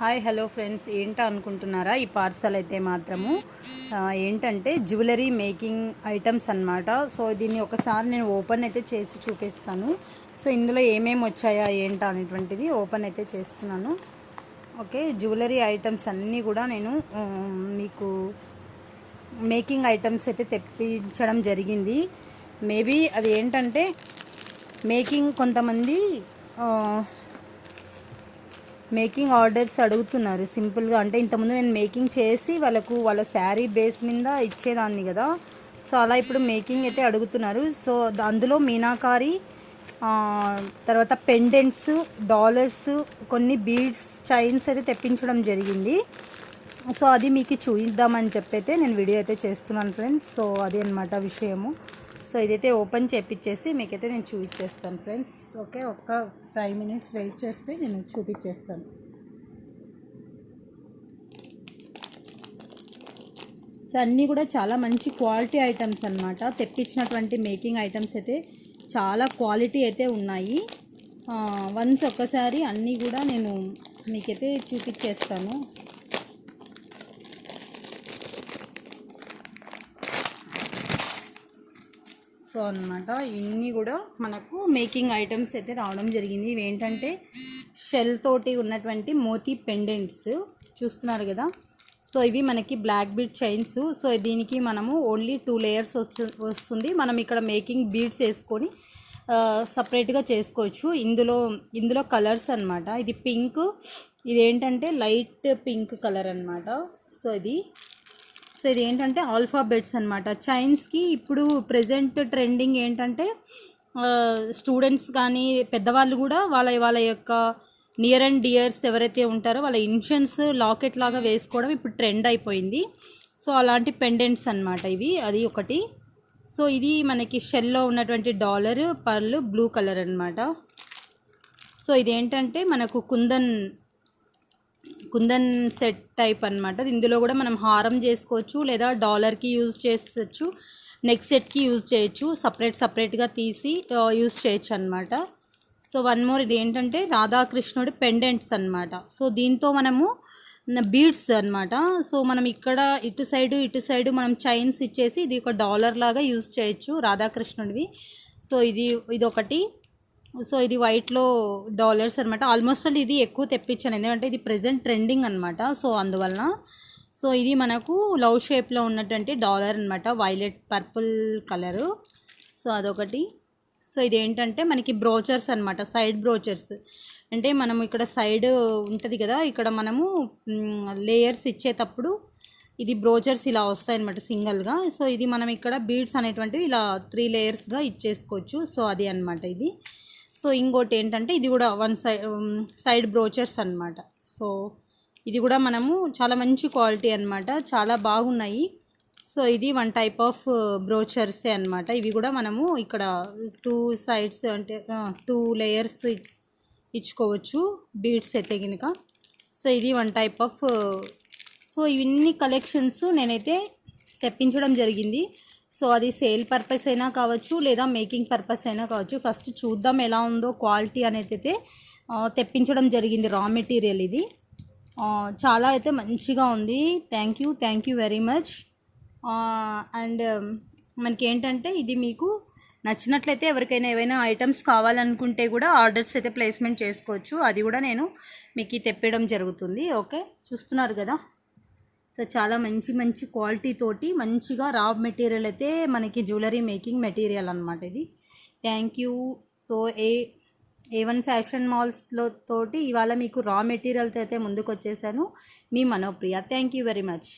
Hi hello friends. ఏంట అనుకుంటున్నారా? ఈ పార్సల్ అయితే మాత్రము ఏంటంటే జ్యువెలరీ మేకింగ్ ఐటమ్స్ అన్నమాట. సో దీన్ని ఒకసారి నేను ఓపెన్ అయితే చేసి చూపిస్తాను. సో ఇందులో ఏమేమి వచ్చాయా ఏంటా అనేటువంటిది ఓపెన్ అయితే చేస్తున్నాను. ఓకే జ్యువెలరీ ఐటమ్స్ అన్నీ కూడా నేను మీకు మేకింగ్ ఐటమ్స్ అయితే తెప్పించడం జరిగింది. మేబీ అది ఏంటంటే మేకింగ్ కొంతమంది మేకింగ్ ఆర్డర్స్ అడుగుతున్నారు. సింపుల్గా అంటే ఇంతకుముందు నేను మేకింగ్ చేసి వాళ్ళకు వాళ్ళ శారీ బేస్ మీద ఇచ్చేదాన్ని కదా. సో అలా ఇప్పుడు మేకింగ్ అయితే అడుగుతున్నారు. సో అందులో మీనాకారి తర్వాత పెండెంట్స్ డాలర్స్ కొన్ని బీడ్స్ చైన్స్ అయితే తెప్పించడం జరిగింది. సో అది మీకు చూపిద్దామని చెప్పైతే నేను వీడియో అయితే చేస్తున్నాను ఫ్రెండ్స్. సో అది అనమాట విషయము. సో ఇదైతే ఓపెన్ చేపించేసి మీకైతే నేను చూపించేస్తాను ఫ్రెండ్స్. ఓకే ఒక్క ఫైవ్ మినిట్స్ వెయిట్ చేస్తే నేను చూపించేస్తాను సో అన్నీ కూడా చాలా మంచి క్వాలిటీ ఐటమ్స్ అన్నమాట. తెప్పించినటువంటి మేకింగ్ ఐటమ్స్ అయితే చాలా క్వాలిటీ అయితే ఉన్నాయి. వన్స్ ఒక్కసారి అన్నీ కూడా నేను మీకైతే చూపించేస్తాను సో అన్నమాట ఇన్ని కూడా మనకు మేకింగ్ ఐటమ్స్ అయితే రావడం జరిగింది. ఇవి ఏంటంటే షెల్ తోటి ఉన్నటువంటి మోతీ పెండెంట్స్ చూస్తున్నారు కదా? సో ఇవి మనకి బ్లాక్ బీడ్ చైన్స్ సో దీనికి మనము ఓన్లీ టూ లేయర్స్ వస్తు వస్తుంది. మనం ఇక్కడ మేకింగ్ బీడ్స్ వేసుకొని సపరేట్గా చేసుకోవచ్చు. ఇందులో ఇందులో కలర్స్ అన్నమాట. ఇది పింక్ ఇది ఏంటంటే లైట్ పింక్ కలర్ అన్నమాట. సో ఇది సో ఇది ఏంటంటే ఆల్ఫాబెట్స్ అనమాట చైన్స్కి ఇప్పుడు ప్రజెంట్ ట్రెండింగ్ ఏంటంటే స్టూడెంట్స్ కానీ పెద్దవాళ్ళు కూడా వాళ్ళ వాళ్ళ యొక్క నియర్ అండ్ డియర్స్ ఎవరైతే ఉంటారో వాళ్ళ ఇన్షన్స్ లాకెట్ లాగా వేసుకోవడం ఇప్పుడు ట్రెండ్ అయిపోయింది. సో అలాంటి పెండెంట్స్ అన్నమాట ఇవి. అది ఒకటి. సో ఇది మనకి షెల్లో ఉన్నటువంటి డాలర్ పర్ల్ బ్లూ కలర్ అనమాట సో ఇది ఏంటంటే మనకు కుందన్ కుందన్ సెట్ టైప్ అన్నమాట. ఇందులో కూడా మనం హారం చేసుకోవచ్చు లేదా డాలర్కి యూజ్ చేసుకోవచ్చు నెక్ సెట్కి యూజ్ చేయొచ్చు సపరేట్ సపరేట్గా తీసి యూజ్ చేయొచ్చు అనమాట సో వన్ మోర్ ఇది ఏంటంటే రాధాకృష్ణుడి పెండెంట్స్ అన్నమాట. సో దీంతో మనము బీడ్స్ అన్నమాట. సో మనం ఇక్కడ ఇటు సైడు ఇటు సైడు మనం చైన్స్ ఇచ్చేసి ఇది ఒక డాలర్ లాగా యూజ్ చేయొచ్చు రాధాకృష్ణుడివి. సో ఇది ఇది ఒకటి సో ఇది వైట్లో డాలర్స్ అనమాట ఆల్మోస్ట్ ఆల్ ఇది ఎక్కువ తెప్పించాను. ఎందుకంటే ఇది ప్రజెంట్ ట్రెండింగ్ అనమాట సో అందువలన సో ఇది మనకు లవ్ షేప్లో ఉన్నటువంటి డాలర్ అనమాట వైలెట్ పర్పుల్ కలరు సో అదొకటి. సో ఇది ఏంటంటే మనకి బ్రోచర్స్ అనమాట సైడ్ బ్రోచర్స్ అంటే మనం ఇక్కడ సైడ్ ఉంటుంది కదా ఇక్కడ మనము లేయర్స్ ఇచ్చేటప్పుడు ఇది బ్రోచర్స్ ఇలా వస్తాయన్నమాట సింగిల్గా సో ఇది మనం ఇక్కడ బీడ్స్ అనేటువంటివి ఇలా త్రీ లేయర్స్గా ఇచ్చేసుకోవచ్చు. సో అది అనమాట ఇది. సో ఇంకోటి ఏంటంటే ఇది కూడా వన్ సైడ్ సైడ్ బ్రోచర్స్ అన్నమాట. సో ఇది కూడా మనము చాలా మంచి క్వాలిటీ అనమాట చాలా బాగున్నాయి. సో ఇది వన్ టైప్ ఆఫ్ బ్రోచర్సే అన్నమాట. ఇవి కూడా మనము ఇక్కడ టూ సైడ్స్ అంటే టూ లేయర్స్ ఇచ్చుకోవచ్చు. బీడ్స్ అయితే కనుక సో ఇది వన్ టైప్ ఆఫ్ సో ఇవన్నీ కలెక్షన్స్ నేనైతే తెప్పించడం జరిగింది. సో అది సేల్ పర్పస్ అయినా కావచ్చు లేదా మేకింగ్ పర్పస్ అయినా కావచ్చు. ఫస్ట్ చూద్దాం ఎలా ఉందో క్వాలిటీ అనేది అయితే తెప్పించడం జరిగింది రా మెటీరియల్ ఇది. చాలా అయితే మంచిగా ఉంది. Thank you thank you very much and మనకి ఏంటంటే ఇది మీకు నచ్చినట్లయితే ఎవరికైనా ఏవైనా ఐటమ్స్ కావాలనుకుంటే కూడా ఆర్డర్స్ అయితే ప్లేస్మెంట్ చేసుకోవచ్చు. అది కూడా నేను మీకు తెప్పడం జరుగుతుంది. ఓకే చూస్తున్నారు కదా? సో చాలా మంచి మంచి క్వాలిటీ తోటి మంచిగా రా మెటీరియల్ అయితే మనకి జ్యువెలరీ మేకింగ్ మెటీరియల్ అనమాట ఇది. Thank you so A A one fashion మాల్స్లో తోటి ఇవాళ మీకు రా మెటీరియల్తో అయితే ముందుకు వచ్చేసాను మీ Manopriya. Thank you very much